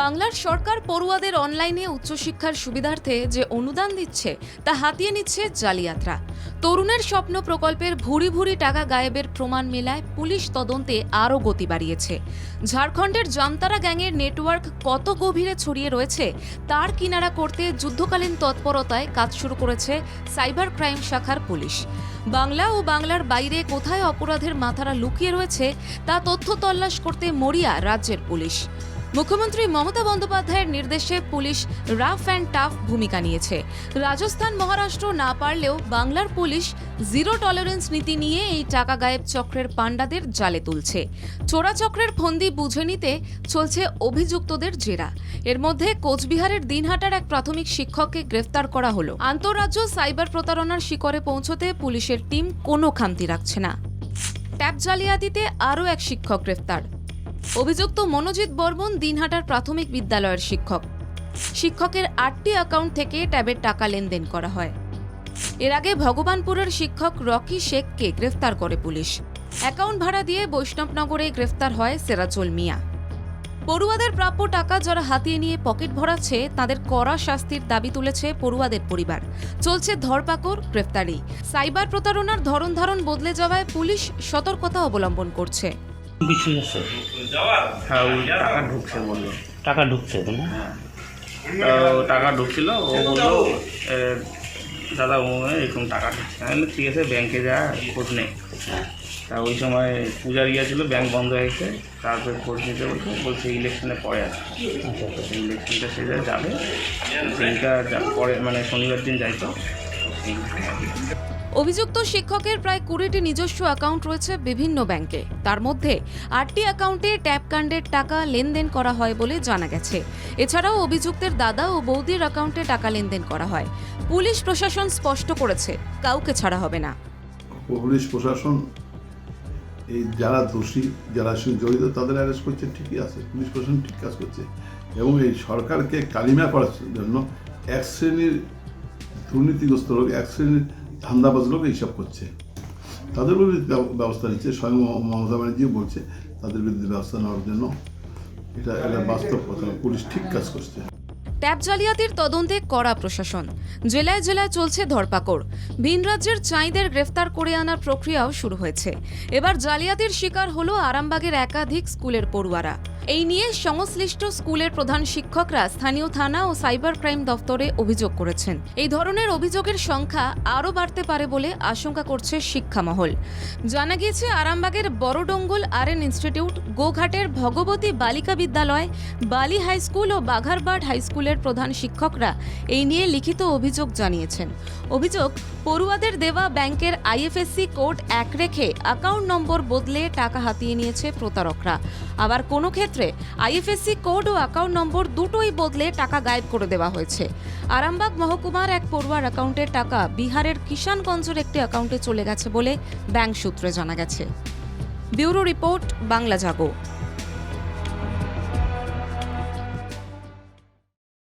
বাংলার সরকার পড়ুয়াদের অনলাইনে উচ্চশিক্ষার সুবিধার্থে যে অনুদান দিচ্ছে, তা হাতিয়ে নিচ্ছে জালিয়াতরা। তরুণের স্বপ্ন প্রকল্পের ভুরি ভুরি টাকা গায়েবের প্রমাণ মেলায় পুলিশ তদন্তে আরও গতি বাড়িয়েছে। ঝাড়খণ্ডের জামতারা গ্যাংয়ের নেটওয়ার্ক কত গভীরে ছড়িয়ে রয়েছে, তার কিনারা করতে যুদ্ধকালীন তৎপরতায় কাজ শুরু করেছে সাইবার ক্রাইম শাখার পুলিশ। বাংলা ও বাংলার বাইরে কোথায় অপরাধের মাথারা লুকিয়ে রয়েছে, তা তথ্য তল্লাশ করতে মরিয়া রাজ্যের পুলিশ। মুখ্যমন্ত্রী মমতা বন্দ্যোপাধ্যায়ের নির্দেশে পুলিশ রাফ অ্যান্ড টাফ ভূমিকা নিয়েছে। রাজস্থান, মহারাষ্ট্র না পারলেও বাংলার পুলিশ জিরো টলারেন্স নীতি নিয়ে এই টাকা গায়েব চক্রের পাণ্ডাদের জালে তুলছে। চোরা চক্রের ফন্দি বুঝে নিতে চলছে অভিযুক্তদের জেরা। এর মধ্যে কোচবিহারের দিনহাটার এক প্রাথমিক শিক্ষককে গ্রেফতার করা হলো। আন্তঃরাজ্য সাইবার প্রতারণার শিকরে পৌঁছতে পুলিশের টিম কোনো খামতি রাখছে না। ট্যাব জালিয়াতিতে আরও এক শিক্ষক গ্রেফতার। অভিযুক্ত মনোজিৎ বর্মন দিনহাটার প্রাথমিক বিদ্যালয়ের শিক্ষক। শিক্ষকের আটটি অ্যাকাউন্ট থেকে ট্যাবের টাকা লেনদেন করা হয়। এর আগে ভগবানপুরের শিক্ষক রকি শেখকে গ্রেফতার করে পুলিশ। অ্যাকাউন্ট ভাড়া দিয়ে বৈষ্ণবনগরে গ্রেফতার হয় সেরাজুল মিয়া। পড়ুয়াদের প্রাপ্য টাকা যারা হাতিয়ে নিয়ে পকেট ভরাচ্ছে, তাদের কড়া শাস্তির দাবি তুলেছে পড়ুয়াদের পরিবার। চলছে ধরপাকড়, গ্রেফতারি। সাইবার প্রতারণার ধরন ধারণ বদলে যাওয়ায় পুলিশ সতর্কতা অবলম্বন করছে। কিছু আছে। হ্যাঁ ওই টাকা ঢুকছে বলল। টাকা ঢুকছে তো না? তো টাকা ঢুকছিল ও বলল দাদা ও এরকম টাকা ঢুকছে। আমি ঠিক আছে ব্যাংকে যা খোঁজ নেই তা ওই সময় পূজার ইয়ে ছিল ব্যাংক বন্ধ হয়ে গেছে। তারপরে খোঁজ নিতে বলছে বলছে ইলেকশনে পরে আসবে আচ্ছা আচ্ছা। ইলেকশনটা সে যাবে যা- পরে মানে শনিবার দিন যাইতো। অভিযুক্ত শিক্ষকের প্রায় কুড়িটি নিজস্ব অ্যাকাউন্ট রয়েছে বিভিন্ন ব্যাংকে। তার মধ্যে আটটি অ্যাকাউন্টে ট্যাপ কাণ্ডের টাকা লেনদেন করা হয় বলে জানা গেছে। এছাড়াও অভিযুক্তের দাদা ও বৌদির অ্যাকাউন্টে টাকা লেনদেন করা হয়। পুলিশ প্রশাসন স্পষ্ট করেছে, কাউকে ছাড়া হবে না। পুলিশ প্রশাসন, এই যারা দোষী, যারা জড়িত, তাদের অ্যারেস্ট করছে, ঠিকই আছে। পুলিশ প্রশাসন ঠিক কাজ করছে। এবং এই সরকারকে কালিমা করার জন্য এক শ্রেণির দুর্নীতিগ্রস্ত লোক, এক শ্রেণির ধান্দাবাজ লোক এইসব করছে। তাদের বিরুদ্ধে ব্যবস্থা নিচ্ছে, স্বয়ং মমতা ব্যানার্জি বলছে, তাদের বিরুদ্ধে ব্যবস্থা নেওয়ার জন্য এটা এটা বাস্তব কথা। পুলিশ ঠিক কাজ করছে। ট্যাব জালিয়াতির তদন্তে কড়া প্রশাসন। জেলায় জেলায় চলছে ধরপাকড়। ভিন রাজ্যের চাঁইদের গ্রেফতার করে আনার প্রক্রিয়াও শুরু হয়েছে। এবার জালিয়াতির শিকার হলো আরামবাগের একাধিক স্কুলের পড়ুয়ারা। এই নিয়ে সংশ্লিষ্ট স্কুলের প্রধান শিক্ষকরা স্থানীয় থানা ও সাইবার ক্রাইম দফতরে অভিযোগ করেছেন। এই ধরনের অভিযোগের সংখ্যা আরও বাড়তে পারে বলে আশঙ্কা করছে শিক্ষা মহল জানা গিয়েছে, আরামবাগের বড়ডঙ্গল আর এন ইনস্টিটিউট, গোঘাটের ভগবতী বালিকা বিদ্যালয়, বালি হাই স্কুল ও বাঘারবাট হাই স্কুলের প্রধান শিক্ষকরা এই নিয়ে লিখিত অভিযোগ জানিয়েছেন। অভিযোগ, পড়ুয়াদের দেওয়া ব্যাংকের আইএফএসসি কোড এক রেখে অ্যাকাউন্ট নম্বর বদলে টাকা হাতিয়ে নিয়েছে প্রতারকরা। আবার কোনো ক্ষেত্রে আইএফএসসি কোড ও অ্যাকাউন্ট নম্বর দুটোই বদলে টাকা গায়েব করে দেওয়া হয়েছে। আরামবাগ মহকুমার এক পড়ুয়ার অ্যাকাউন্টের টাকা বিহারের কিষানগঞ্জের একটি অ্যাকাউন্টে চলে গেছে বলে ব্যাংক সূত্রে জানা গেছে। Bureau report, Bangla Jago.